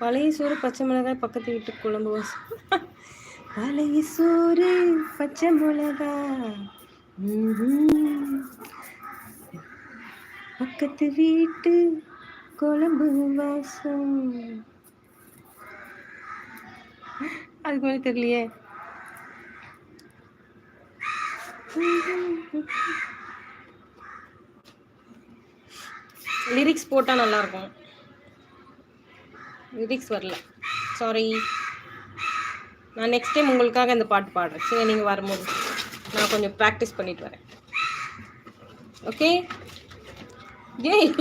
பழைய சோறு பச்சை மிளகாய் பக்கத்து வீட்டு குழம்பு வாசம். பழைய சோறு பச்சை மிளகா பக்கத்து வீட்டு குழம்பு வாசம். அதுக்கு மேலே தெரியலையே. லிரிக்ஸ் போட்டால் நல்லாயிருக்கும் லிரிக்ஸ் வரல. சாரி நான் நெக்ஸ்ட் டைம் உங்களுக்காக இந்த பாட்டு பாடுறேன். சரி நீங்கள் வரும்போது நான் கொஞ்சம் ப்ராக்டிஸ் பண்ணிட்டு வரேன். ஓகே ஏய்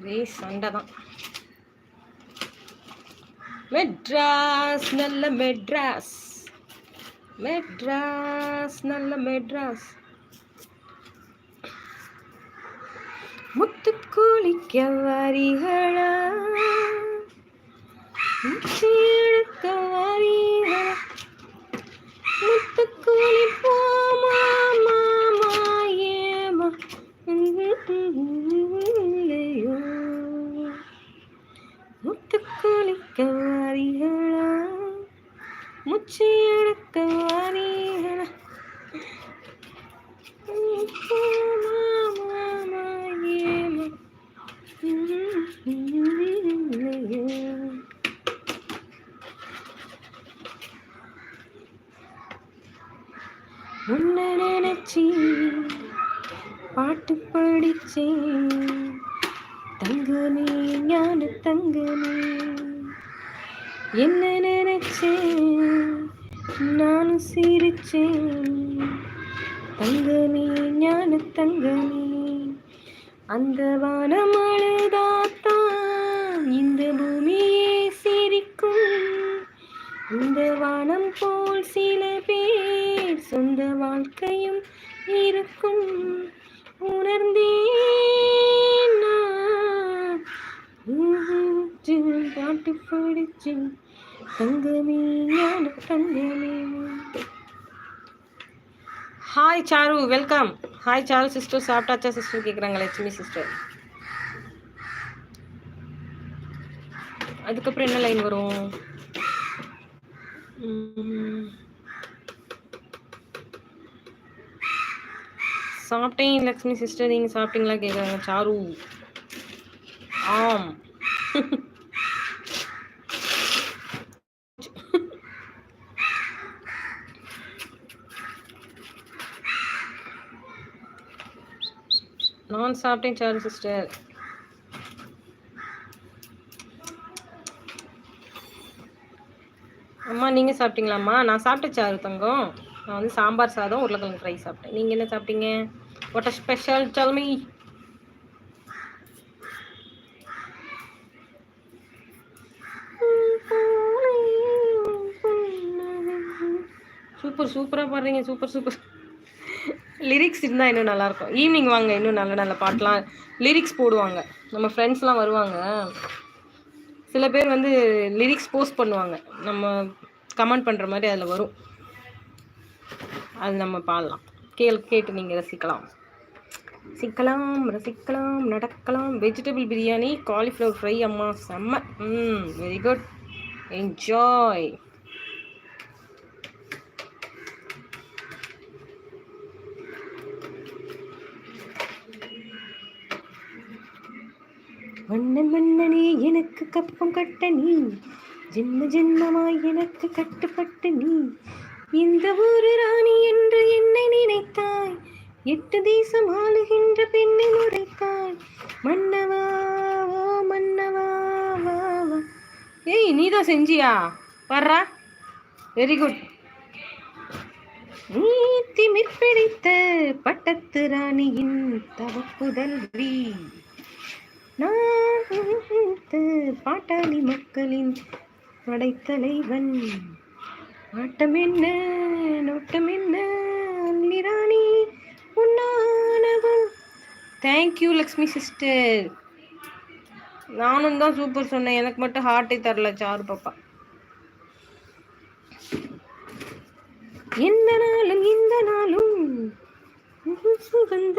ஒரே சண்டை தான். மெட்ராஸ் நல்ல மெட்ராஸ். மெட்ராஸ் நல்ல மெட்ராஸ். முத்து குளிக்க வரிகளா எடுக்க வரிகளா முத்து குளிப்போமா மாமா ஏமா? இல்லையோ முத்து குளிக்க வரிகளா முச்சி எடுக்க வரிகளா உன்னை நினைச்சி பாட்டு படிச்சேன். தங்கமே ஞான தங்கமே என்ன நினைச்சேன் நானும் சிரிச்சேன். தங்கமே ஞான தங்கமே அந்த வானம் அழுதாத்தான் இந்த வானம் போல் சில பேர் சொந்த வாழ்க்கையும் இருக்கும். உணர்ந்தேன் நான். பாட்டு படிச்சு தங்கமே ஞான தங்கமே. Hi Charu welcome hi Charu sister சாப்பிட்டாச்சா சிஸ்டர் கேட்குறாங்க லட்சுமி சிஸ்டர் அதுக்கப்புறம் என்ன லைன் வரும்? சாப்பிட்டேன் லக்ஷ்மி சிஸ்டர் நீங்கள் சாப்பிட்டீங்களா கேட்குறாங்க சாரு. ஆம். நான் சாப்பிட்டேன் சாரு சிஸ்டர் அம்மா நீங்கள் சாப்பிட்டீங்களாம்மா? நான் சாப்பிட்டேன் சாரு தங்கம். நான் வந்து சாம்பார் சாதம் உருளைக்கிழங்கு ஃப்ரை சாப்பிட்டேன். நீங்கள் என்ன சாப்பிட்டீங்க? What a special tell super சூப்பராக பாடுறீங்க. சூப்பர் சூப்பர் லிரிக்ஸ் இருந்தால் இன்னும் நல்லாயிருக்கும். ஈவினிங் வாங்க இன்னும் நல்ல நல்ல பாட்டெலாம் லிரிக்ஸ் போடுவாங்க. நம்ம ஃப்ரெண்ட்ஸ்லாம் வருவாங்க. சில பேர் வந்து லிரிக்ஸ் போஸ்ட் பண்ணுவாங்க. நம்ம கமெண்ட் பண்ணுற மாதிரி அதில் வரும். அது நம்ம பாடலாம். கேள் கேட்டு நீங்கள் ரசிக்கலாம். ரசிக்கலாம் ரசிக்கலாம் நடக்கலாம். வெஜிடபிள் பிரியாணி காலிஃப்ளவர் ஃப்ரை அம்மா செம்ம. ம் வெரி குட் என்ஜாய் மன்னன் மன்னனே எனக்கு கப்பம் கட்ட நீ. ஜென்ம ஜென்மமாய் எனக்கு கட்டுப்பட்டு நீ. இந்த ஊரு ராணி என்று என்னை நினைத்தாய். எட்டு தேசம் ஆளுகின்ற பெண்ணை நுழைத்தாய் மன்னவா மன்னவா வா வா. ஏய் நீதான் செஞ்சியா? வர்றா. வெரி குட் நீ திமிர் பிடித்த பட்டத்து ராணியின் தவப்புதல்வி நான் பாட்டாளி மக்களின் படைத்தலைவன். ஆட்டம் என்ன நோட்டம் என்ன அல்லிராணி உன்னானவன் தேங்க்யூ லக்ஷ்மி சிஸ்டர் நானும் தான் சூப்பர் சொன்னேன். எனக்கு மட்டும் ஹார்ட்டே தரல சாரு பாப்பா. எந்த நாளும் இந்த நாளும் சுகந்த